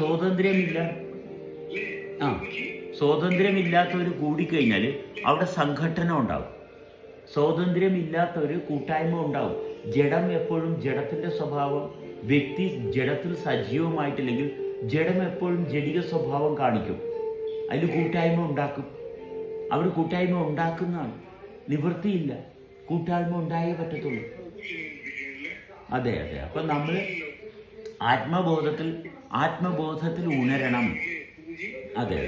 സ്വാതന്ത്ര്യമില്ല. ആ സ്വാതന്ത്ര്യമില്ലാത്തവർ കൂടിക്കഴിഞ്ഞാൽ അവിടെ സംഘടന ഉണ്ടാവും. സ്വാതന്ത്ര്യമില്ലാത്ത ഒരു കൂട്ടായ്മ ഉണ്ടാവും. ജഡം എപ്പോഴും ജഡത്തിന്റെ സ്വഭാവം വ്യക്തി ജഡത്തിൽ സജീവമായിട്ടില്ലെങ്കിൽ ജഡം എപ്പോഴും ജടിക സ്വഭാവം കാണിക്കും. അതിൽ കൂട്ടായ്മ ഉണ്ടാക്കും. അവർ കൂട്ടായ്മ ഉണ്ടാക്കുന്നതാണ്. നിവൃത്തിയില്ല. കൂട്ടായ്മ ഉണ്ടായേ പറ്റത്തുള്ളൂ. അതെ അതെ. അപ്പം നമ്മൾ ആത്മബോധത്തിൽ ആത്മബോധത്തിൽ ഉണരണം അതെ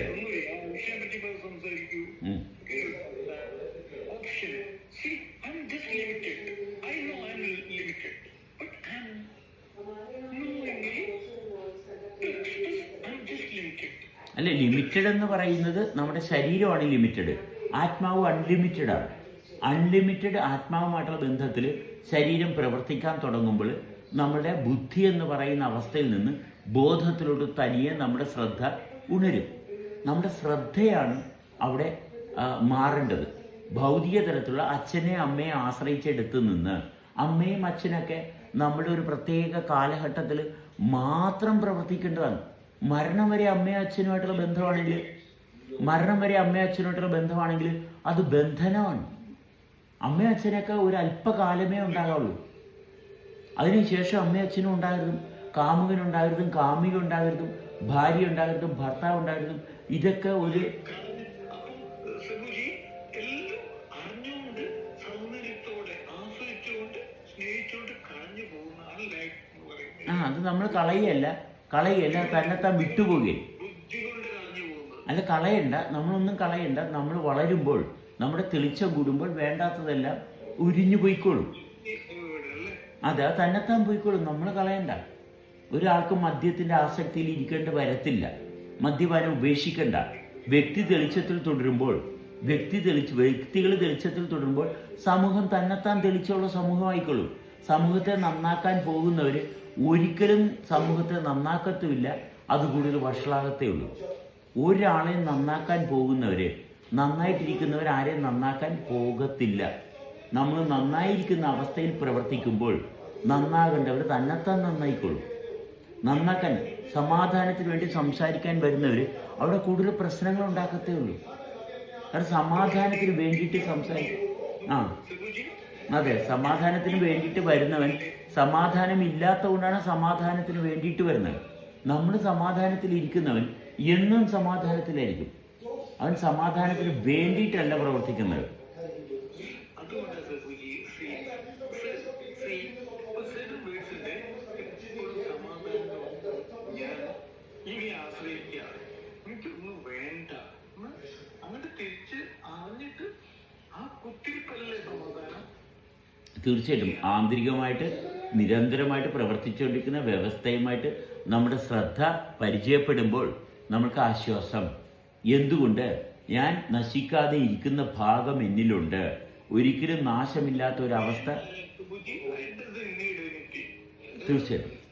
അല്ല ലിമിറ്റഡ് എന്ന് പറയുന്നത് നമ്മുടെ ശരീരമാണ് ലിമിറ്റഡ് ആത്മാവ് അൺലിമിറ്റഡ് ആണ്. അൺലിമിറ്റഡ് ആത്മാവുമായിട്ടുള്ള ബന്ധത്തിൽ ശരീരം പ്രവർത്തിക്കാൻ തുടങ്ങുമ്പോൾ നമ്മുടെ ബുദ്ധി എന്ന് പറയുന്ന അവസ്ഥയിൽ നിന്ന് ബോധത്തിലോട്ട് തനിയെ നമ്മുടെ ശ്രദ്ധ ഉണരും. നമ്മുടെ ശ്രദ്ധയാണ് അവിടെ മാറേണ്ടത്. ഭൗതിക തരത്തിലുള്ള അച്ഛനെ അമ്മയെ ആശ്രയിച്ചെടുത്ത് നിന്ന് അമ്മയും അച്ഛനൊക്കെ നമ്മുടെ ഒരു പ്രത്യേക കാലഘട്ടത്തിൽ മാത്രം പ്രവർത്തിക്കേണ്ടതാണ്. മരണം വരെ അമ്മയും അച്ഛനുമായിട്ടുള്ള ബന്ധമാണെങ്കിൽ മരണം വരെ അമ്മയും അച്ഛനുമായിട്ടുള്ള ബന്ധമാണെങ്കിൽ അത് ബന്ധനമാണ്. അമ്മയും അച്ഛനൊക്കെ ഒരു അല്പകാലമേ ഉണ്ടാകാവുള്ളൂ. അതിനുശേഷം അമ്മയും അച്ഛനും ഉണ്ടാകരുതും. കാമുകനുണ്ടാകരുതും കാമിക ഉണ്ടാകരുതും ഭാര്യ ഉണ്ടാകരുതും ഭർത്താവ് ഉണ്ടാകരുതും ഇതൊക്കെ ഒരു ആ അത് നമ്മൾ കളയല്ല. കളയല്ല തന്നെത്താൻ വിട്ടുപോകുകയും അല്ല കളയണ്ട. നമ്മളൊന്നും കളയണ്ട. നമ്മൾ വളരുമ്പോൾ നമ്മുടെ തെളിച്ച കൂടുമ്പോൾ വേണ്ടാത്തതെല്ലാം ഉരിഞ്ഞു പോയിക്കോളും. അത് തന്നെത്താൻ പോയിക്കോളും. നമ്മൾ കളയണ്ട. ഒരാൾക്ക് മദ്യത്തിന്റെ ആസക്തിയിൽ ഇരിക്കേണ്ട വരത്തില്ല. മദ്യപാനം ഉപേക്ഷിക്കേണ്ട. വ്യക്തി തെളിച്ചത്തിൽ തുടരുമ്പോൾ വ്യക്തി തെളിച്ച് വ്യക്തികൾ തെളിച്ചത്തിൽ തുടരുമ്പോൾ സമൂഹം തന്നെത്താൻ തെളിച്ചുള്ള സമൂഹമായിക്കൊള്ളും. സമൂഹത്തെ നന്നാക്കാൻ പോകുന്നവർ ഒരിക്കലും സമൂഹത്തെ നന്നാക്കത്തുമില്ല. അത് കൂടുതൽ വഷളാകത്തേ ഉള്ളൂ. ഒരാളെ നന്നാക്കാൻ പോകുന്നവർ നന്നായിട്ടിരിക്കുന്നവർ ആരെയും നന്നാക്കാൻ പോകത്തില്ല. നമ്മൾ നന്നായിരിക്കുന്ന അവസ്ഥയിൽ പ്രവർത്തിക്കുമ്പോൾ നന്നാകേണ്ടവർ തന്നെത്താൻ നന്നായിക്കൊള്ളും. നന്നാക്കാൻ സമാധാനത്തിന് വേണ്ടി സംസാരിക്കാൻ വരുന്നവർ അവിടെ കൂടുതൽ പ്രശ്നങ്ങൾ ഉണ്ടാക്കത്തേ ഉള്ളൂ. അത് സമാധാനത്തിന് വേണ്ടിയിട്ട് സംസാരിക്കും ആ. അതെ സമാധാനത്തിന് വേണ്ടിയിട്ട് വരുന്നവൻ സമാധാനം ഇല്ലാത്തതുകൊണ്ടാണ് സമാധാനത്തിന് വേണ്ടിയിട്ട് വരുന്നത്. നമ്മൾ സമാധാനത്തിൽ ഇരിക്കുന്നവൻ എന്നും സമാധാനത്തിലായിരിക്കും. അവൻ സമാധാനത്തിന് വേണ്ടിയിട്ടല്ല പ്രവർത്തിക്കുന്നത് അതുകൊണ്ടാണ് സബുജി see, see, ഒരു certain words ഉണ്ട് എപ്പോഴും സമാധാനം ഞാൻ ഇനി ആശ്രയിക്കാറ് എനിക്കൊന്നും വേണ്ട ഉം. അങ്ങോട്ട് തിരിച്ച് അറിഞ്ഞിട്ട് ആ കുത്തിരിപ്പല്ലേ സമാധാനം തീർച്ചയായിട്ടും ആന്തരികമായിട്ട് നിരന്തരമായിട്ട് പ്രവർത്തിച്ചുകൊണ്ടിരിക്കുന്ന വ്യവസ്ഥയുമായിട്ട് നമ്മുടെ ശ്രദ്ധ പരിചയപ്പെടുമ്പോൾ നമുക്ക് ആശ്വാസം. എന്തുകൊണ്ട്? ഞാൻ നശിക്കാതെ ഇരിക്കുന്ന ഭാഗം എന്നിലുണ്ട്. ഒരിക്കലും നാശമില്ലാത്ത ഒരു അവസ്ഥ. തീർച്ചയായിട്ടും.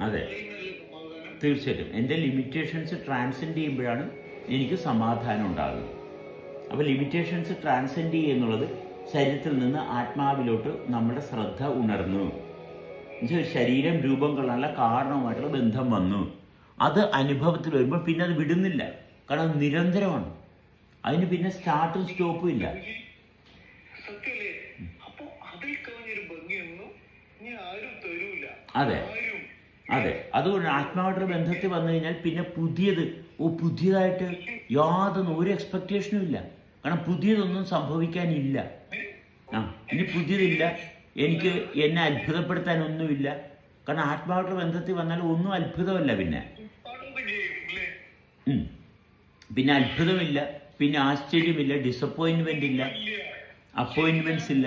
അതെ. തീർച്ചയായിട്ടും. എന്റെ ലിമിറ്റേഷൻസ് ട്രാൻസെൻഡ് ചെയ്യുമ്പോഴാണ് എനിക്ക് സമാധാനം ഉണ്ടാകുന്നത്. അപ്പോൾ ലിമിറ്റേഷൻസ് ട്രാൻസെൻഡ് ചെയ്യുക എന്നുള്ളത് ശരീരത്തിൽ നിന്ന് ആത്മാവിലോട്ട് നമ്മുടെ ശ്രദ്ധ ഉണർന്നു. ശരീരം രൂപം കൊള്ളാനുള്ള കാരണവുമായിട്ടുള്ള ബന്ധം വന്നു. അത് അനുഭവത്തിൽ വരുമ്പോൾ പിന്നെ അത് വിടുന്നില്ല. കാരണം നിരന്തരമാണ്. അതിന് പിന്നെ സ്റ്റാർട്ടും സ്റ്റോപ്പും ഇല്ല. അതെ. അതെ. അതുകൊണ്ട് ആത്മാവായിട്ടുള്ള ബന്ധത്തിൽ വന്നു കഴിഞ്ഞാൽ പിന്നെ പുതിയത് ഓ പുതിയതായിട്ട് യാതൊന്നും ഒരു എക്സ്പെക്റ്റേഷനും ഇല്ല. കാരണം പുതിയതൊന്നും സംഭവിക്കാനില്ല. ആ ഇനി പുതിയതില്ല. എനിക്ക് എന്നെ അത്ഭുതപ്പെടുത്താനൊന്നുമില്ല. കാരണം ആത്മാവായിട്ടുള്ള ബന്ധത്തിൽ വന്നാൽ ഒന്നും അത്ഭുതമല്ല പിന്നെ. പിന്നെ അത്ഭുതമില്ല. പിന്നെ ആശ്ചര്യമില്ല. ഡിസപ്പോയിൻമെന്റ് ഇല്ല അപ്പോയിൻമെന്റ്സ് ഇല്ല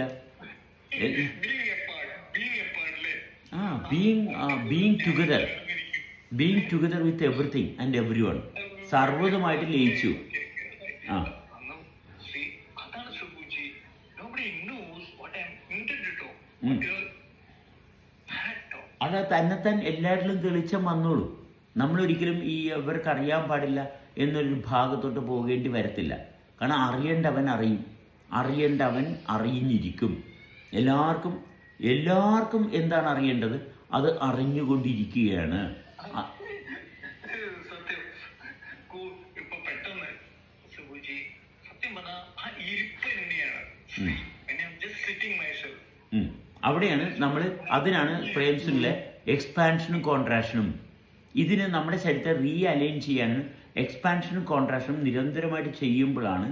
ആ being being together being together with everything and everyone സർവതുമായിട്ട് ലയിച്ചു. ആ. അത് തന്നെത്താൻ എല്ലാവരിലും തെളിച്ചം വന്നോളൂ. നമ്മളൊരിക്കലും ഈ ഇവർക്ക് അറിയാൻ പാടില്ല എന്നൊരു ഭാഗത്തോട്ട് പോകേണ്ടി വരത്തില്ല. കാരണം അറിയേണ്ടവൻ അറിയും. അറിയേണ്ടവൻ അറിഞ്ഞിരിക്കും. എല്ലാവർക്കും എല്ലാവർക്കും എന്താണ് അറിയേണ്ടത്? അത് അറിഞ്ഞുകൊണ്ടിരിക്കുകയാണ്. അവിടെയാണ് നമ്മൾ അതിനാണ് ഫ്രെയിംസിലെ എക്സ്പാൻഷനും കോൺട്രാക്ഷനും ഇതിന് നമ്മുടെ ശരീരത്തെ റീ അലൈൻ ചെയ്യാനും എക്സ്പാൻഷനും കോൺട്രാക്ഷനും നിരന്തരമായിട്ട് ചെയ്യുമ്പോഴാണ്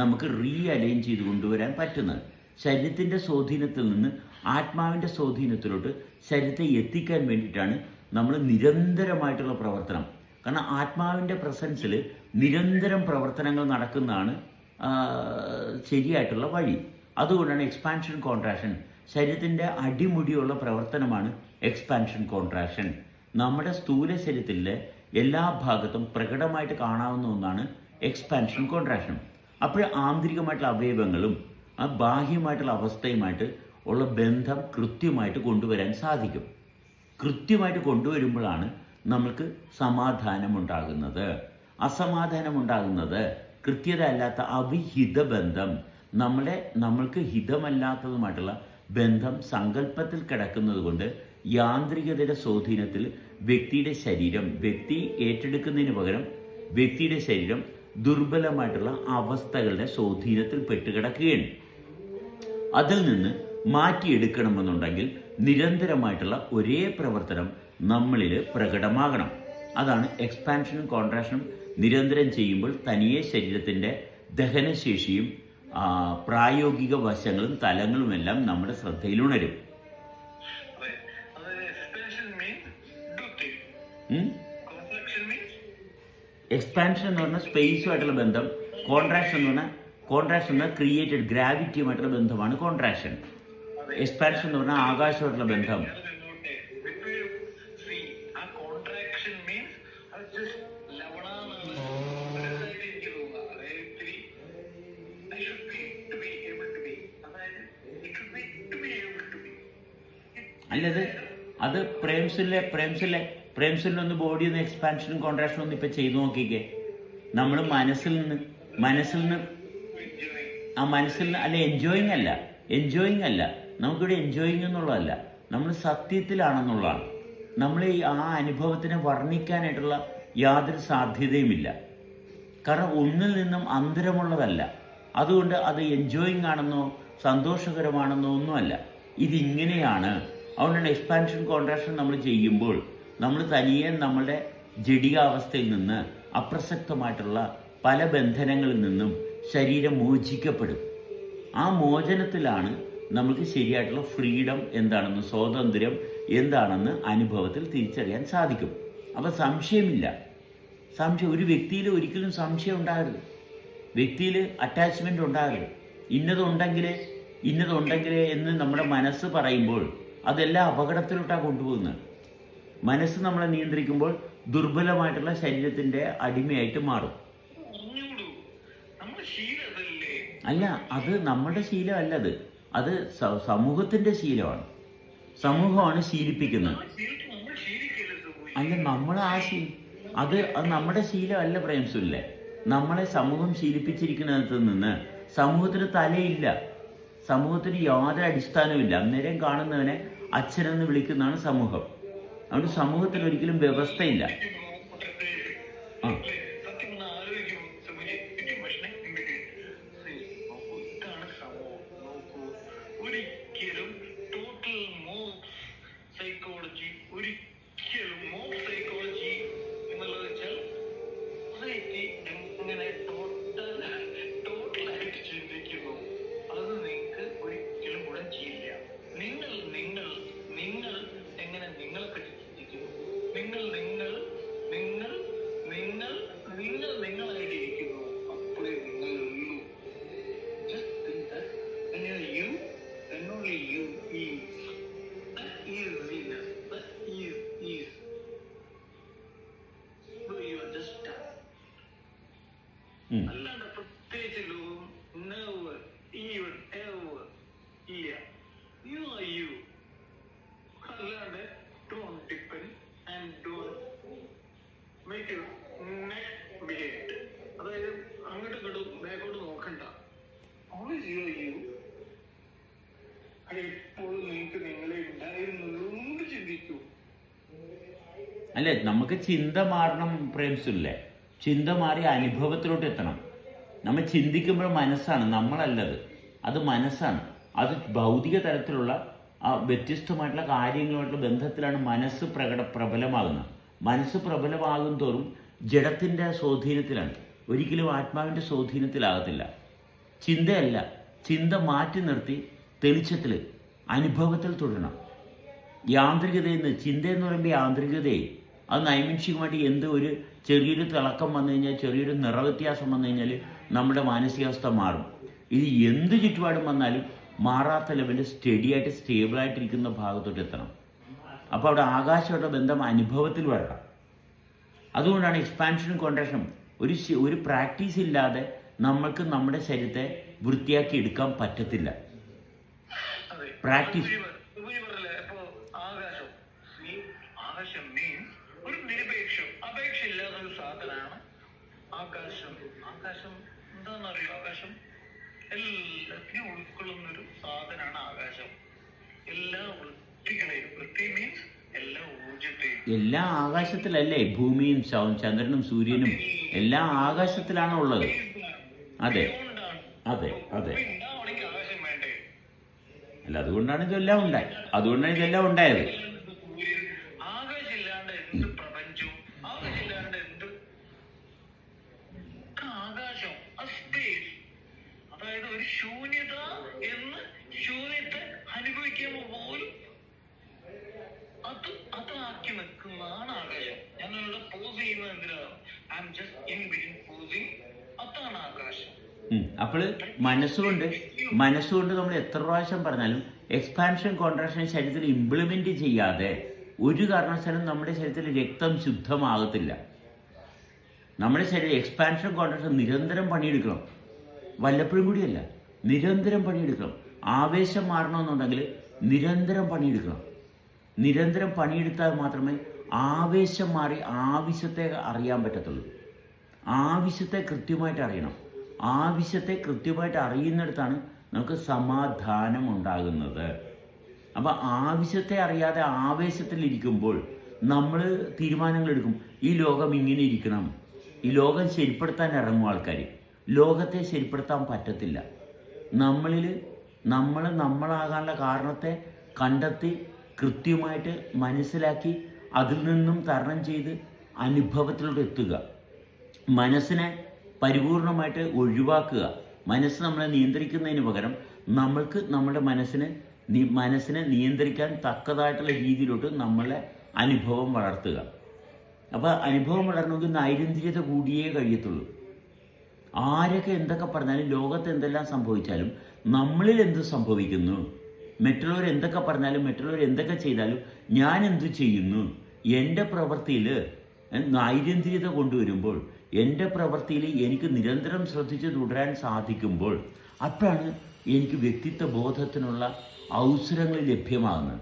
നമുക്ക് റീ അലൈൻ ചെയ്ത് കൊണ്ടുവരാൻ പറ്റുന്നത്. ശരീരത്തിന്റെ സ്വാധീനത്തിൽ നിന്ന് ആത്മാവിന്റെ സ്വാധീനത്തിലോട്ട് ശരീരത്തെ എത്തിക്കാൻ വേണ്ടിയിട്ടാണ് നമ്മൾ നിരന്തരമായിട്ടുള്ള പ്രവർത്തനം. കാരണം ആത്മാവിന്റെ പ്രസൻസിൽ നിരന്തരം പ്രവർത്തനങ്ങൾ നടക്കുന്നതാണ് ശരിയായിട്ടുള്ള വഴി. അതുകൊണ്ടാണ് എക്സ്പാൻഷൻ കോൺട്രാക്ഷൻ ശരീരത്തിന്റെ അടിമുടിയുള്ള പ്രവർത്തനമാണ് എക്സ്പാൻഷൻ കോൺട്രാക്ഷൻ നമ്മുടെ സ്ഥൂല ശരീരത്തിലെ എല്ലാ ഭാഗത്തും പ്രകടമായിട്ട് കാണാവുന്ന ഒന്നാണ് എക്സ്പാൻഷൻ കോൺട്രാക്ഷൻ അപ്പോൾ ആന്തരികമായിട്ടുള്ള അവയവങ്ങളും ആ ബാഹ്യമായിട്ടുള്ള അവസ്ഥയുമായിട്ട് ഉള്ള ബന്ധം കൃത്യമായിട്ട് കൊണ്ടുവരാൻ സാധിക്കും. കൃത്യമായിട്ട് കൊണ്ടുവരുമ്പോഴാണ് നമ്മൾക്ക് സമാധാനമുണ്ടാകുന്നത്. അസമാധാനമുണ്ടാകുന്നത് കൃത്യത അല്ലാത്ത അവിഹിത ബന്ധം. നമ്മളെ നമ്മൾക്ക് ഹിതമല്ലാത്തതുമായിട്ടുള്ള ബന്ധം സങ്കല്പത്തിൽ കിടക്കുന്നത് കൊണ്ട് യാന്ത്രികതയുടെ സ്വാധീനത്തിൽ വ്യക്തിയുടെ ശരീരം വ്യക്തി ഏറ്റെടുക്കുന്നതിന് പകരം വ്യക്തിയുടെ ശരീരം ദുർബലമായിട്ടുള്ള അവസ്ഥകളുടെ സ്വാധീനത്തിൽ പെട്ടുകിടക്കുകയാണ്. അതിൽ നിന്ന് മാറ്റിയെടുക്കണമെന്നുണ്ടെങ്കിൽ നിരന്തരമായിട്ടുള്ള ഒരേ പ്രവർത്തനം നമ്മളിൽ പ്രകടമാകണം. അതാണ് എക്സ്പാൻഷനും കോൺട്രാക്ഷനും നിരന്തരം ചെയ്യുമ്പോൾ തനിയെ ശരീരത്തിന്റെ ദഹനശേഷിയും പ്രായോഗിക വശങ്ങളും തലങ്ങളുമെല്ലാം നമ്മുടെ ശ്രദ്ധയിലുണരും എക്സ്പാൻഷൻ എന്ന് പറഞ്ഞാൽ സ്പേസുമായിട്ടുള്ള ബന്ധം. കോൺട്രാക്ഷൻ എന്ന് പറഞ്ഞാൽ കോൺട്രാക്ഷൻ എന്ന് പറഞ്ഞാൽ ക്രിയേറ്റഡ് ഗ്രാവിറ്റിയുമായിട്ടുള്ള ബന്ധമാണ് കോൺട്രാക്ഷൻ എക്സ്പാൻഷൻ എന്ന് പറഞ്ഞാൽ ആകാശമായിട്ടുള്ള ബന്ധം. അല്ലത് അത് പ്രേംസിലെ പ്രേംസിലെ പ്രേംസിലൊന്ന് ബോഡി ഒന്ന് എക്സ്പാൻഷനും കോൺട്രാക്ഷനും ഒന്ന് ഇപ്പം ചെയ്തു നോക്കിക്കേ. നമ്മൾ മനസ്സിൽ നിന്ന് മനസ്സിൽ നിന്ന് ആ മനസ്സിൽ നിന്ന് അല്ല എൻജോയിങ് അല്ല എൻജോയിങ് അല്ല. നമുക്കിവിടെ എൻജോയിങ് എന്നുള്ളതല്ല. നമ്മൾ സത്യത്തിലാണെന്നുള്ളതാണ്. നമ്മൾ ഈ ആ അനുഭവത്തിനെ വർണിക്കാനായിട്ടുള്ള യാതൊരു സാധ്യതയുമില്ല. കാരണം ഒന്നിൽ നിന്നും അന്തരമുള്ളതല്ല. അതുകൊണ്ട് അത് എൻജോയിങ് ആണെന്നോ സന്തോഷകരമാണെന്നോ ഒന്നുമല്ല. ഇതിങ്ങനെയാണ് അതുകൊണ്ടാണ് എക്സ്പാൻഷൻ കോൺട്രാക്ഷൻ നമ്മൾ ചെയ്യുമ്പോൾ നമ്മൾ തനിയെ നമ്മളുടെ ജടികാവസ്ഥയിൽ നിന്ന് അപ്രസക്തമായിട്ടുള്ള പല ബന്ധനങ്ങളിൽ നിന്നും ശരീരം മോചിക്കപ്പെടും. ആ മോചനത്തിലാണ് നമുക്ക് ശരിയായിട്ടുള്ള ഫ്രീഡം എന്താണെന്ന് സ്വാതന്ത്ര്യം എന്താണെന്ന് അനുഭവത്തിൽ തിരിച്ചറിയാൻ സാധിക്കും. അപ്പം സംശയമില്ല. സംശയം ഒരു വ്യക്തിയിൽ ഒരിക്കലും സംശയം ഉണ്ടാകരുത്. വ്യക്തിയിൽ അറ്റാച്ച്മെന്റ് ഉണ്ടാകരുത്. ഇന്നതുണ്ടെങ്കിൽ ഇന്നതുണ്ടെങ്കിൽ എന്ന് നമ്മുടെ മനസ്സ് പറയുമ്പോൾ അതെല്ലാം അപകടത്തിലോട്ടാണ് കൊണ്ടുപോകുന്നത്. മനസ്സ് നമ്മളെ നിയന്ത്രിക്കുമ്പോൾ ദുർബലമായിട്ടുള്ള ശരീരത്തിന്റെ അടിമയായിട്ട് മാറും. അല്ല അത് നമ്മുടെ ശീലമല്ല അത് അത് സമൂഹത്തിന്റെ ശീലമാണ്. സമൂഹമാണ് ശീലിപ്പിക്കുന്നത്. അല്ല നമ്മൾ ആ ശീ അത് അത് നമ്മുടെ ശീലമല്ല പ്രേംസുല്ലേ നമ്മളെ സമൂഹം ശീലിപ്പിച്ചിരിക്കുന്നതിൽ നിന്ന് സമൂഹത്തിന് തലയില്ല. സമൂഹത്തിന് യാതൊരു അടിസ്ഥാനവുമില്ല. അന്നേരം കാണുന്നവനെ അച്ഛനെന്ന് വിളിക്കുന്നതാണ് സമൂഹം. അതുകൊണ്ട് സമൂഹത്തിൽ ഒരിക്കലും വ്യവസ്ഥയില്ല. അല്ലെ? നമുക്ക് ചിന്ത മാറണം പ്രേംസില്ലേ ചിന്ത മാറി അനുഭവത്തിലോട്ട് എത്തണം. നമ്മൾ ചിന്തിക്കുമ്പോൾ മനസ്സാണ് നമ്മളല്ലത്. അത് മനസ്സാണ്. അത് ഭൗതിക തലത്തിലുള്ള ആ വ്യത്യസ്തമായിട്ടുള്ള കാര്യങ്ങളുമായിട്ടുള്ള ബന്ധത്തിലാണ് മനസ്സ് പ്രകട പ്രബലമാകുന്നത്. മനസ്സ് പ്രബലമാകും തോറും ജഡത്തിന്റെ സ്വാധീനത്തിലാണ്. ഒരിക്കലും ആത്മാവിന്റെ സ്വാധീനത്തിലാകത്തില്ല. ചിന്തയല്ല. ചിന്ത മാറ്റി നിർത്തി തെളിച്ചത്തിൽ അനുഭവത്തിൽ തുടരണം. യാന്ത്രികതയിൽ നിന്ന് ചിന്ത പറയുമ്പോൾ യാന്ത്രികതയെ അത് നൈമിഷികമായിട്ട് എന്ത് ഒരു ചെറിയൊരു തിളക്കം വന്നു കഴിഞ്ഞാൽ ചെറിയൊരു നിറവ്യത്യാസം വന്നു കഴിഞ്ഞാൽ നമ്മുടെ മാനസികാവസ്ഥ മാറും. ഇത് എന്ത് ചുറ്റുപാടും വന്നാലും മാറാത്ത ലെവലിൽ സ്റ്റഡി ആയിട്ട് സ്റ്റേബിളായിട്ടിരിക്കുന്ന ഭാഗത്തോട്ട് എത്തണം. അപ്പോൾ അവിടെ ആകാശമായിട്ട് ബന്ധം അനുഭവത്തിൽ വരണം. അതുകൊണ്ടാണ് എക്സ്പാൻഷനും കോൺട്രാക്ഷനും ഒരു ഒരു പ്രാക്ടീസ് ഇല്ലാതെ നമ്മൾക്ക് നമ്മുടെ ശരീരത്തെ വൃത്തിയാക്കി എടുക്കാൻ പറ്റത്തില്ല. അതെ Practice. ഉപരിപറല്ലേ ഇപ്പൊ ആകാശം ഈ ആകാശം മീൻസ് ഒരു നിരപേക്ഷം അപേക്ഷ ഇല്ലാത്ത ഒരു സാധനമാണ് ആകാശം ആകാശം എന്താണെന്നറിയോ ആകാശം എല്ലാത്തിനും ഉൾക്കൊള്ളുന്ന ഒരു സാധനമാണ് ആകാശം. എല്ലാ വൃത്തികളെയും വൃത്തി മീൻസ് എല്ലാ ഊർജത്തെയും എല്ലാ ആകാശത്തിലല്ലേ? ഭൂമിയും ചന്ദ്രനും സൂര്യനും എല്ലാം ആകാശത്തിലാണ് ഉള്ളത്. അതെ. അതെ അതെ. അല്ല അതുകൊണ്ടാണ് ഇതെല്ലാം ഉണ്ടായി അതുകൊണ്ടാണ് ഇതെല്ലാം ഉണ്ടായത്. ശൂന്യത എന്ന് ശൂന്യത്തെ അനുഭവിക്കാൻ പോലും അത് അതാക്കി നിൽക്കുന്നതാണ് ആകാശം ഞാനിവിടെ പോസ് ചെയ്യുന്നത് എന്തിനാണ് I'm just in between pausing അതാണ് ആകാശം. അപ്പോൾ മനസ്സുകൊണ്ട് മനസ്സുകൊണ്ട് നമ്മൾ എത്ര പ്രാവശ്യം പറഞ്ഞാലും എക്സ്പാൻഷൻ കോൺട്രാക്ഷൻ ശരീരത്തിൽ ഇംപ്ലിമെന്റ് ചെയ്യാതെ ഒരു കാരണവശാലും നമ്മുടെ ശരീരത്തിൽ രക്തം ശുദ്ധമാകത്തില്ല. നമ്മുടെ ശരീരം എക്സ്പാൻഷൻ കോൺട്രാക്ഷൻ നിരന്തരം പണിയെടുക്കണം. വല്ലപ്പോഴും കൂടിയല്ല. നിരന്തരം പണിയെടുക്കണം. ആവേശം മാറണമെന്നുണ്ടെങ്കിൽ നിരന്തരം പണിയെടുക്കണം. നിരന്തരം പണിയെടുത്താൽ മാത്രമേ ആവേശം മാറി ആവശ്യത്തെ അറിയാൻ പറ്റത്തുള്ളൂ. ആവശ്യത്തെ കൃത്യമായിട്ട് അറിയണം. ആവശ്യത്തെ കൃത്യമായിട്ട് അറിയുന്നിടത്താണ് നമുക്ക് സമാധാനം ഉണ്ടാകുന്നത്. അപ്പോൾ ആവശ്യത്തെ അറിയാതെ ആവേശത്തിലിരിക്കുമ്പോൾ നമ്മൾ തീരുമാനങ്ങൾ എടുക്കും. ഈ ലോകം ഇങ്ങനെ ഇരിക്കണം. ഈ ലോകം ശരിപ്പെടുത്താൻ ഇറങ്ങും ആൾക്കാർ ലോകത്തെ ശരിപ്പെടുത്താൻ പറ്റത്തില്ല. നമ്മളിൽ നമ്മൾ നമ്മളാകാനുള്ള കാരണത്തെ കണ്ടെത്തി കൃത്യമായിട്ട് മനസ്സിലാക്കി അതിൽ നിന്നും തരണം ചെയ്ത് അനുഭവത്തിലൂടെ എത്തുക. മനസ്സിനെ പരിപൂർണമായിട്ട് ഒഴിവാക്കുക. മനസ്സ് നമ്മളെ നിയന്ത്രിക്കുന്നതിന് പകരം നമ്മൾക്ക് നമ്മുടെ മനസ്സിന് മനസ്സിനെ നിയന്ത്രിക്കാൻ തക്കതായിട്ടുള്ള രീതിയിലോട്ട് നമ്മളെ അനുഭവം വളർത്തുക. അപ്പോൾ അനുഭവം വളരണമെങ്കിൽ നൈരന്തര്യത കൂടിയേ കഴിയത്തുള്ളൂ. ആരൊക്കെ എന്തൊക്കെ പറഞ്ഞാലും ലോകത്ത് എന്തെല്ലാം സംഭവിച്ചാലും നമ്മളിൽ എന്ത് സംഭവിക്കുന്നു? മറ്റുള്ളവർ എന്തൊക്കെ പറഞ്ഞാലും മറ്റുള്ളവർ എന്തൊക്കെ ചെയ്താലും ഞാൻ എന്തു ചെയ്യുന്നു? എന്റെ പ്രവൃത്തിയിൽ നൈരന്തിര്യത കൊണ്ടുവരുമ്പോൾ എന്റെ പ്രവൃത്തിയിൽ എനിക്ക് നിരന്തരം ശ്രദ്ധിച്ച് തുടരാൻ സാധിക്കുമ്പോൾ അപ്പോഴാണ് എനിക്ക് വ്യക്തിത്വ ബോധത്തിനുള്ള അവസരങ്ങൾ ലഭ്യമാകുന്നത്.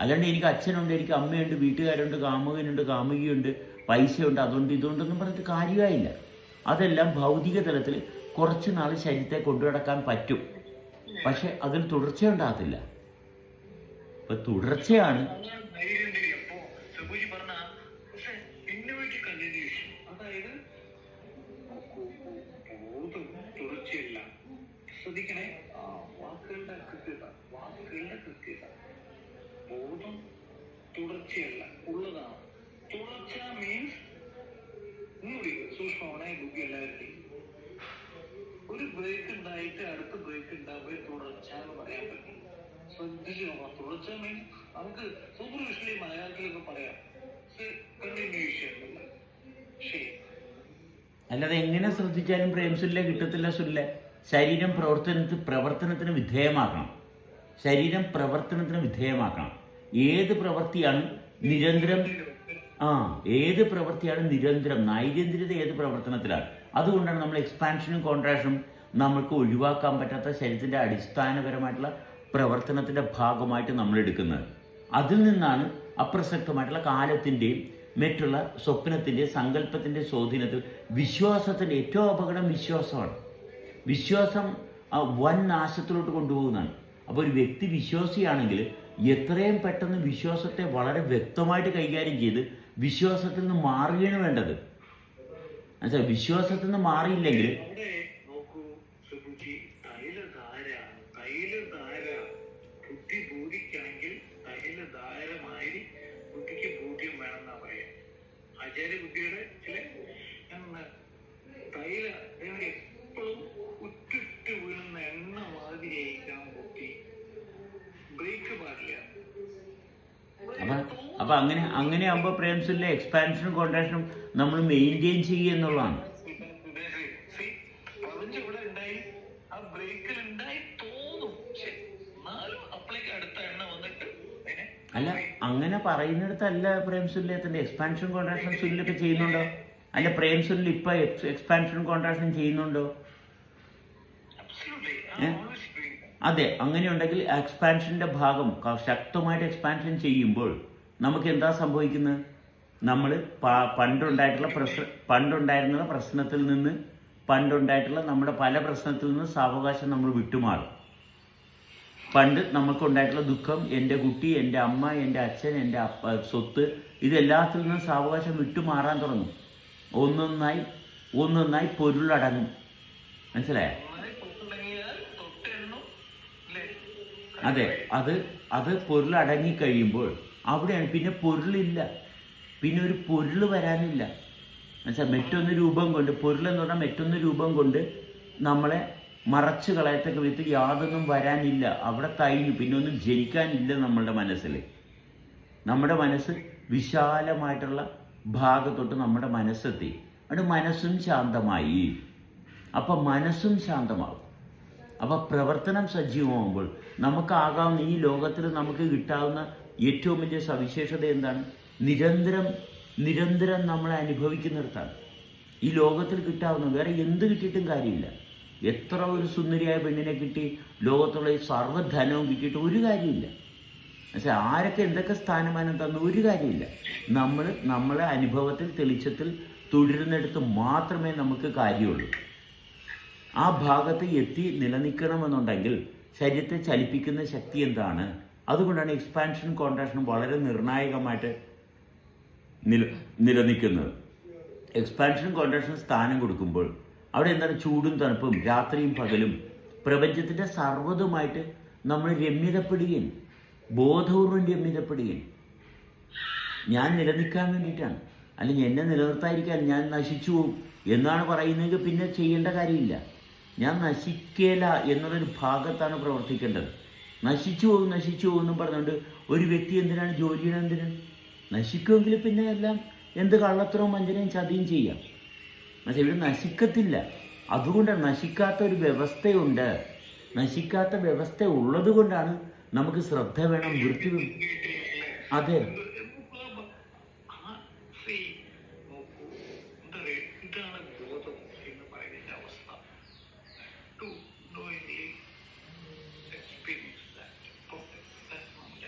അല്ലാണ്ട് എനിക്ക് അച്ഛനുണ്ട് എനിക്ക് അമ്മയുണ്ട് വീട്ടുകാരുണ്ട് കാമുകനുണ്ട് കാമുകിയുണ്ട് പൈസയുണ്ട് അതുകൊണ്ട് ഇതുകൊണ്ടൊന്നും പറഞ്ഞിട്ട് കാര്യമായില്ല. അതെല്ലാം ഭൗതിക തലത്തിൽ കുറച്ച് നാൾ ശരീരത്തെ കൊണ്ടുനടക്കാൻ പറ്റും. പക്ഷെ അതിന് തുടർച്ച ഉണ്ടാകത്തില്ല. ഇപ്പൊ തുടർച്ചയാണ്. ബോധം തുടർച്ചയല്ല. ഉള്ളതാണ്. തുടർച്ച മീൻസ് ഉണ്ടായിട്ട് അടുത്ത ബ്രേക്ക് ഉണ്ടാവുകയും തുടർച്ച എന്ന് പറയാൻ പറ്റും. ശ്രദ്ധിച്ചു നോക്കാം തുടർച്ച മീൻസ് നമുക്ക് സൂപ്പർവിഷലി മലയാളത്തിലൊക്കെ പറയാം. അല്ലാതെ എങ്ങനെ ശ്രദ്ധിച്ചാലും പ്രേംസുല്ല കിട്ടത്തില്ല സുല്ല? ശരീരം പ്രവർത്തനത്തിന് പ്രവർത്തനത്തിന് വിധേയമാക്കണം. ശരീരം പ്രവർത്തനത്തിന് വിധേയമാക്കണം. ഏത് പ്രവൃത്തിയാണ് നിരന്തരം ആ ഏത് പ്രവൃത്തിയാണ് നിരന്തരം? നൈരന്തര്യത ഏത് പ്രവർത്തനത്തിലാണ്? അതുകൊണ്ടാണ് നമ്മൾ എക്സ്പാൻഷനും കോൺട്രാക്ഷനും നമ്മൾക്ക് ഒഴിവാക്കാൻ പറ്റാത്ത ശരീരത്തിന്റെ അടിസ്ഥാനപരമായിട്ടുള്ള പ്രവർത്തനത്തിന്റെ ഭാഗമായിട്ട് നമ്മൾ എടുക്കുന്നത് അതിൽ നിന്നാണ് അപ്രസക്തമായിട്ടുള്ള കാലത്തിന്റെയും മറ്റുള്ള സ്വപ്നത്തിന്റെ സങ്കല്പത്തിന്റെ സ്വാധീനത്തിൽ വിശ്വാസത്തിന്റെ ഏറ്റവും അപകടം വിശ്വാസമാണ്. വിശ്വാസം വൻ നാശത്തിലോട്ട് കൊണ്ടുപോകുന്നതാണ്. അപ്പോൾ ഒരു വ്യക്തി വിശ്വാസിയാണെങ്കിൽ എത്രയും പെട്ടെന്ന് വിശ്വാസത്തെ വളരെ വ്യക്തമായിട്ട് കൈകാര്യം ചെയ്ത് വിശ്വാസത്തിൽ നിന്ന് മാറുകയാണ് വേണ്ടത്. മനസ്സിലായി വിശ്വാസത്തിൽ നിന്ന് മാറിയില്ലെങ്കിൽ അങ്ങനെ അങ്ങനെ ആകുമ്പോൾ പ്രേംസിലെ എക്സ്പാൻഷനും കോൺട്രാക്ഷനും നമ്മൾ മെയിന്റെയിൻ ചെയ്യുക എന്നുള്ളതാണ്. അല്ല അങ്ങനെ പറയുന്നിടത്തല്ല പ്രേംസുല്യത്തിന്റെ എക്സ്പാൻഷൻ കോൺട്രാക്ഷൻ സുല്യൊക്കെ ചെയ്യുന്നുണ്ടോ? അല്ല പ്രേംസുല്യ ഇപ്പൊ എക്സ്പാൻഷൻ കോൺട്രാക്ഷൻ ചെയ്യുന്നുണ്ടോ? അതെ അങ്ങനെയുണ്ടെങ്കിൽ എക്സ്പാൻഷന്റെ ഭാഗം ശക്തമായിട്ട് എക്സ്പാൻഷൻ ചെയ്യുമ്പോൾ നമുക്ക് എന്താ സംഭവിക്കുന്നത് നമ്മൾ പണ്ടുണ്ടായിട്ടുള്ള പ്രശ്ന പണ്ടുണ്ടായിരുന്ന പ്രശ്നത്തിൽ നിന്ന് പണ്ടുണ്ടായിട്ടുള്ള നമ്മുടെ പല പ്രശ്നത്തിൽ നിന്ന് സാവകാശം നമ്മൾ വിട്ടുമാറും. പണ്ട് നമുക്കുണ്ടായിട്ടുള്ള ദുഃഖം എന്റെ കുട്ടി എന്റെ അമ്മ എന്റെ അച്ഛൻ എന്റെ അപ്പ സ്വത്ത് ഇതെല്ലാത്തിൽ നിന്നും സാവകാശം വിട്ടുമാറാൻ തുടങ്ങും. ഒന്നൊന്നായി ഒന്നൊന്നായി പൊരുളടങ്ങും. മനസ്സിലായ? അതെ അത് അത് പൊരുളടങ്ങി കഴിയുമ്പോൾ അവിടെയാണ്. പിന്നെ പൊരുളില്ല. പിന്നെ ഒരു പൊരുൾ വരാനില്ല. മനസ്സിലായി മറ്റൊന്ന് രൂപം കൊണ്ട് പൊരുൾ എന്ന് പറഞ്ഞാൽ മറ്റൊന്ന് രൂപം കൊണ്ട് നമ്മളെ മറച്ചു കളയത്തക്ക വിധത്തിൽ യാതൊന്നും വരാനില്ല. അവിടെ കഴിഞ്ഞു പിന്നെ ഒന്നും ജനിക്കാനില്ല നമ്മളുടെ മനസ്സിൽ നമ്മുടെ മനസ്സ് വിശാലമായിട്ടുള്ള ഭാഗത്തോട്ട് നമ്മുടെ മനസ്സെത്തി. അവിടെ മനസ്സും ശാന്തമായി. അപ്പം മനസ്സും ശാന്തമാകും. അപ്പൊ പ്രവർത്തനം സജീവമാകുമ്പോൾ നമുക്കാകാവുന്ന ഈ ലോകത്തിൽ നമുക്ക് കിട്ടാവുന്ന ഏറ്റവും വലിയ സവിശേഷത എന്താണ്? നിരന്തരം നിരന്തരം നമ്മളെ അനുഭവിക്കുന്നിടത്താണ്. ഈ ലോകത്തിൽ കിട്ടാവുന്ന വേറെ എന്ത് കിട്ടിയിട്ടും കാര്യമില്ല. എത്ര ഒരു സുന്ദരിയായ പെണ്ണിനെ കിട്ടി ലോകത്തുള്ള ഈ സർവധനവും കിട്ടിയിട്ട് ഒരു കാര്യമില്ല. പക്ഷെ ആരൊക്കെ എന്തൊക്കെ സ്ഥാനമാനം തന്ന ഒരു കാര്യമില്ല. നമ്മൾ നമ്മളെ അനുഭവത്തിൽ തെളിച്ചത്തിൽ തുടരുന്നിടത്ത് മാത്രമേ നമുക്ക് കാര്യമുള്ളൂ. ആ ഭാഗത്ത് എത്തി നിലനിൽക്കണമെന്നുണ്ടെങ്കിൽ ശരീരത്തെ ചലിപ്പിക്കുന്ന ശക്തി എന്താണ്? അതുകൊണ്ടാണ് എക്സ്പാൻഷനും കോൺട്രാക്ഷനും വളരെ നിർണായകമായിട്ട് നില നിലനിൽക്കുന്നത്. എക്സ്പാൻഷൻ കോൺട്രാക്ഷൻ സ്ഥാനം കൊടുക്കുമ്പോൾ അവിടെ എന്താണ് ചൂടും തണുപ്പും രാത്രിയും പകലും പ്രപഞ്ചത്തിന്റെ സർവതുമായിട്ട് നമ്മൾ രമ്യതപ്പെടുകയും ബോധപൂർവം രമ്യതപ്പെടുകയും. ഞാൻ നിലനിൽക്കാൻ വേണ്ടിയിട്ടാണ്. അല്ലെങ്കിൽ എന്നെ നിലനിർത്താതിരിക്കാൻ ഞാൻ നശിച്ചു പോകും എന്നാണ് പറയുന്നതെങ്കിൽ പിന്നെ ചെയ്യേണ്ട കാര്യമില്ല. ഞാൻ നശിക്കേല എന്നുള്ളൊരു ഭാഗത്താണ് പ്രവർത്തിക്കേണ്ടത്. നശിച്ചു പോകും നശിച്ചു പോകും എന്നും പറഞ്ഞുകൊണ്ട് ഒരു വ്യക്തി എന്തിനാണ് ജോലി ചെയ്യണം എന്തിനാണ് നശിക്കുമെങ്കിൽ പിന്നെ എല്ലാം എന്ത് കള്ളത്തരവും വഞ്ചനയും ചതിയും ചെയ്യാം. പക്ഷെ ഇവിടെ നശിക്കത്തില്ല. അതുകൊണ്ടാണ് നശിക്കാത്ത ഒരു വ്യവസ്ഥയുണ്ട്. നശിക്കാത്ത വ്യവസ്ഥ ഉള്ളത് കൊണ്ടാണ് നമുക്ക് ശ്രദ്ധ വേണം വൃത്തി അതെ ആ see നോക്കൂ എന്താ പറയുക ഇതാണ് ബോധം എന്ന് പറയുന്ന അവസ്ഥ to knowingly experience that that's not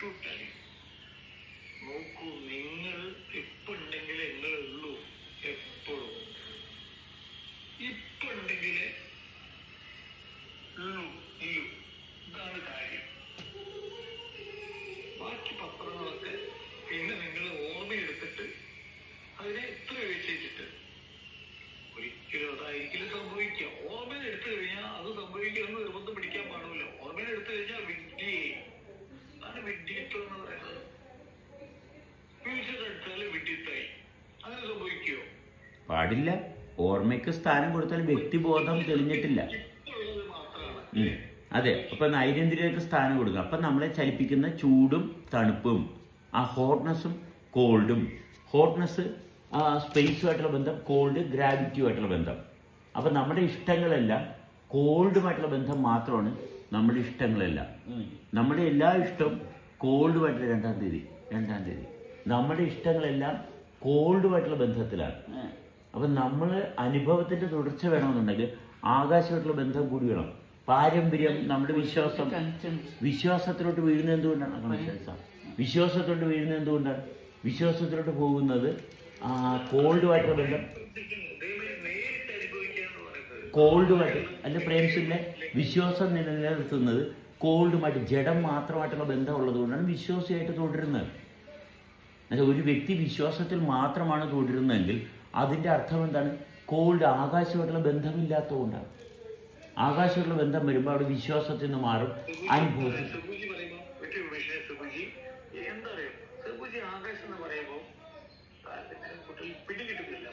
to tell you നോക്കൂ നിങ്ങൾ ഇപ്പൊ ഉണ്ടെങ്കിൽ നിങ്ങളുള്ളൂ എപ്പോഴും ഇപ്പൊ ഉണ്ടെങ്കിൽ ഉള്ളൂ ഇല്ലു ഇതാണ് കാര്യം ബാക്കി പത്രങ്ങളൊക്കെ പിന്നെ നിങ്ങൾ ഓർമ്മയെടുത്തിട്ട് അതിനെ എത്ര വെച്ചിട്ട് ഒരിക്കലും അതായിരിക്കലും സംഭവിക്കുക ഓർമ്മയിൽ എടുത്തു കഴിഞ്ഞാൽ അത് സംഭവിക്കണമെന്ന് നിർബന്ധം പിടിക്കാൻ പാടില്ല ഓർമ്മയിൽ എടുത്തു കഴിഞ്ഞാൽ വിദ്യയെ അതാണ് വിദ്യത്വം എന്ന് പറയുന്നത് ഫ്യൂച്ചർ എടുത്താൽ വിദ്യത്തായി അങ്ങനെ സംഭവിക്കുമോ പാടില്ല ഓർമ്മയ്ക്ക് സ്ഥാനം കൊടുത്താൽ വ്യക്തിബോധം തെളിഞ്ഞിട്ടില്ല. അതെ. അപ്പൊ നൈരന്തര്യക്ക് സ്ഥാനം കൊടുക്കുക അപ്പൊ നമ്മളെ ചലിപ്പിക്കുന്ന ചൂടും തണുപ്പും ആ ഹോട്ട്നെസ്സും കോൾഡും ഹോട്ട്നെസ് സ്പേസുമായിട്ടുള്ള ബന്ധം കോൾഡ് ഗ്രാവിറ്റിയുമായിട്ടുള്ള ബന്ധം. അപ്പൊ നമ്മുടെ ഇഷ്ടങ്ങളെല്ലാം കോൾഡുമായിട്ടുള്ള ബന്ധം മാത്രമാണ് നമ്മുടെ ഇഷ്ടങ്ങളെല്ലാം. നമ്മുടെ എല്ലാ ഇഷ്ടവും കോൾഡുമായിട്ടുള്ള രണ്ടാം തീയതി രണ്ടാം തീയതി. നമ്മുടെ ഇഷ്ടങ്ങളെല്ലാം കോൾഡുമായിട്ടുള്ള ബന്ധത്തിലാണ്. അപ്പം നമ്മൾ അനുഭവത്തിന്റെ തുടർച്ച വേണമെന്നുണ്ടെങ്കിൽ ആകാശമായിട്ടുള്ള ബന്ധം കൂടി വേണം. പാരമ്പര്യം നമ്മുടെ വിശ്വാസം. വിശ്വാസത്തിലോട്ട് വീഴുന്ന എന്തുകൊണ്ടാണ്? ആ. വിശ്വാസത്തിലോട്ട് വീഴുന്ന എന്തുകൊണ്ടാണ്? വിശ്വാസത്തിലോട്ട് പോകുന്നത് കോൾഡുമായിട്ടുള്ള ബന്ധം. കോൾഡുമായിട്ട് അല്ല പ്രേംസിന്റെ വിശ്വാസം നിലനിർത്തുന്നത് കോൾഡുമായിട്ട് ജഡം മാത്രമായിട്ടുള്ള ബന്ധമുള്ളത് കൊണ്ടാണ് വിശ്വാസിയായിട്ട് തുടരുന്നത് അതായത് ഒരു വ്യക്തി വിശ്വാസത്തിൽ മാത്രമാണ് തുടരുന്നതെങ്കിൽ അതിന്റെ അർത്ഥം എന്താണ്? കോൾഡ് ആകാശമായിട്ടുള്ള ബന്ധമില്ലാത്തതുകൊണ്ടാണ്. ആകാശമായിട്ടുള്ള ബന്ധം വരുമ്പോൾ അവിടെ വിശ്വാസത്തിൽ നിന്ന് മാറും അനുഭവത്തിൽ.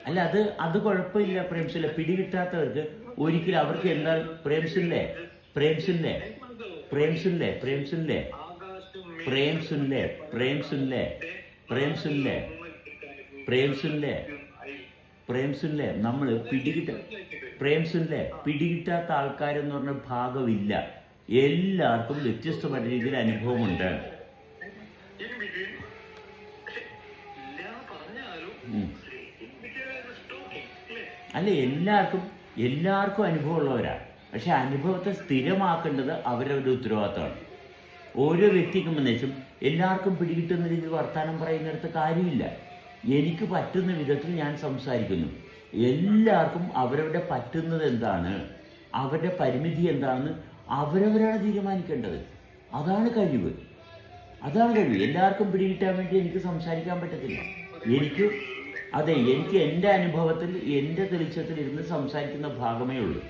അല്ല അത് അത് കുഴപ്പമില്ല പ്രേംസില്ല പിടികിട്ടാത്തവർക്ക് ഒരിക്കലും അവർക്ക് എന്താ? പ്രേംസില്ലേ പ്രേംസില്ലേ പ്രേംസില്ലേ പ്രേംസില്ലേ പ്രേംസില്ലേ പ്രേംസില്ലേ പ്രേംസില്ലേ പ്രേംസില്ലേ പ്രേംസില്ലേ നമ്മൾ പിടികിട്ട പ്രേംസുനിലെ പിടികിട്ടാത്ത ആൾക്കാരെന്ന് പറഞ്ഞ ഭാഗമില്ല. എല്ലാവർക്കും വ്യത്യസ്തമായ രീതിയിൽ അനുഭവമുണ്ട്. അല്ല എല്ലാവർക്കും എല്ലാവർക്കും അനുഭവമുള്ളവരാണ് പക്ഷെ അനുഭവത്തെ സ്ഥിരമാക്കേണ്ടത് അവരവരുടെ ഉത്തരവാദിത്തമാണ്. ഓരോ വ്യക്തിക്കും എന്നുവെച്ചും എല്ലാവർക്കും പിടികിട്ടുന്ന രീതിയിൽ വർത്തമാനം പറയുന്നിടത്ത് കാര്യമില്ല. എനിക്ക് പറ്റുന്ന വിധത്തിൽ ഞാൻ സംസാരിക്കുന്നു. എല്ലാവർക്കും അവരവരുടെ പറ്റുന്നത് എന്താണ്? അവരുടെ പരിമിതി എന്താണ്? അവരവരാണ് തീരുമാനിക്കേണ്ടത്. അതാണ് കഴിവ്. അതാണ് കഴിവ്. എല്ലാവർക്കും പിടികിട്ടാൻ വേണ്ടി എനിക്ക് സംസാരിക്കാൻ പറ്റത്തില്ല. എനിക്ക് അതെ എനിക്ക് എന്റെ അനുഭവത്തിൽ എന്റെ തെളിച്ചത്തിൽ ഇരുന്ന് സംസാരിക്കുന്ന ഭാഗമേ ഉള്ളൂ.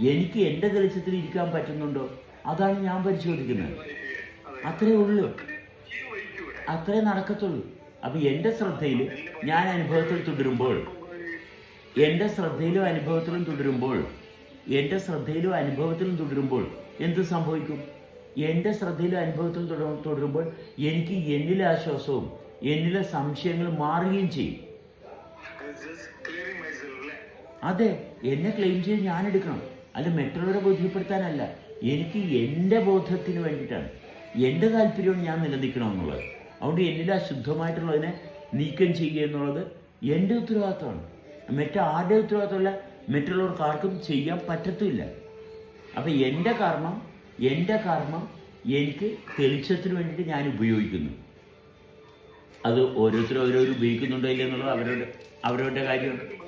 എനിക്ക് എന്റെ തെളിച്ചത്തിൽ ഇരിക്കാൻ പറ്റുന്നുണ്ടോ? അതാണ് ഞാൻ പരിശോധിക്കുന്നത്. അത്രേ ഉള്ളൂ. അത്രേ നടക്കത്തുള്ളൂ. അപ്പൊ എന്റെ ശ്രദ്ധയിൽ ഞാൻ അനുഭവത്തിൽ തുടരുമ്പോൾ എന്റെ ശ്രദ്ധയിലും അനുഭവത്തിലും തുടരുമ്പോൾ എന്റെ ശ്രദ്ധയിലും അനുഭവത്തിലും തുടരുമ്പോൾ എന്ത് സംഭവിക്കും? എന്റെ ശ്രദ്ധയിലും അനുഭവത്തിലും തുട തുടരുമ്പോൾ എനിക്ക് എന്നിലെ ആശ്വാസവും എന്നിലെ സംശയങ്ങൾ മാറുകയും ചെയ്യും. അതെ എന്നെ ക്ലെയിം ചെയ്ത് ഞാൻ എടുക്കണം. അല്ല മറ്റുള്ളവരെ ബോധ്യപ്പെടുത്താനല്ല. എനിക്ക് എന്റെ ബോധത്തിന് വേണ്ടിയിട്ടാണ്. എന്റെ താല്പര്യവും ഞാൻ നിലനിൽക്കണമെന്നുള്ളത്. അതുകൊണ്ട് എല്ലാ അശുദ്ധമായിട്ടുള്ളതിനെ നീക്കം ചെയ്യുക എന്നുള്ളത് എന്റെ ഉത്തരവാദിത്തമാണ്. മറ്റാരുടെ ഉത്തരവാദിത്തമല്ല? മറ്റുള്ളവർക്ക് ആർക്കും ചെയ്യാൻ പറ്റത്തില്ല അപ്പം എന്റെ കർമ്മം എന്റെ കർമ്മം എനിക്ക് തെളിച്ചത്തിന് വേണ്ടിയിട്ട് ഞാൻ ഉപയോഗിക്കുന്നു. അത് ഓരോരുത്തരും ഓരോരും ഉപയോഗിക്കുന്നുണ്ടോ ഇല്ല എന്നുള്ളത് അവരുടെ അവരവരുടെ കാര്യമാണ്.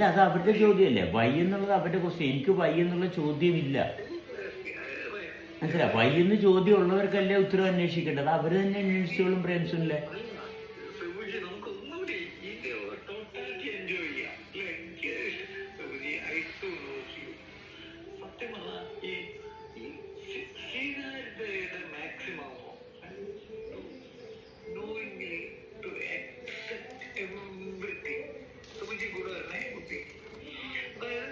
അല്ല അത് അവരുടെ ചോദ്യമല്ലേ? വൈ എന്നുള്ളത് അവരുടെ ക്വസ്റ്റ്യൻ എനിക്ക് വൈ എന്നുള്ള ചോദ്യമില്ല. മനസ്സിലാ വൈ എന്ന് ചോദ്യം ഉള്ളവർക്കല്ലേ ഉത്തരവ് അന്വേഷിക്കേണ്ടത് അവർ തന്നെ അന്വേഷിച്ചോളും പ്രേംസുല്ലേ അല്ല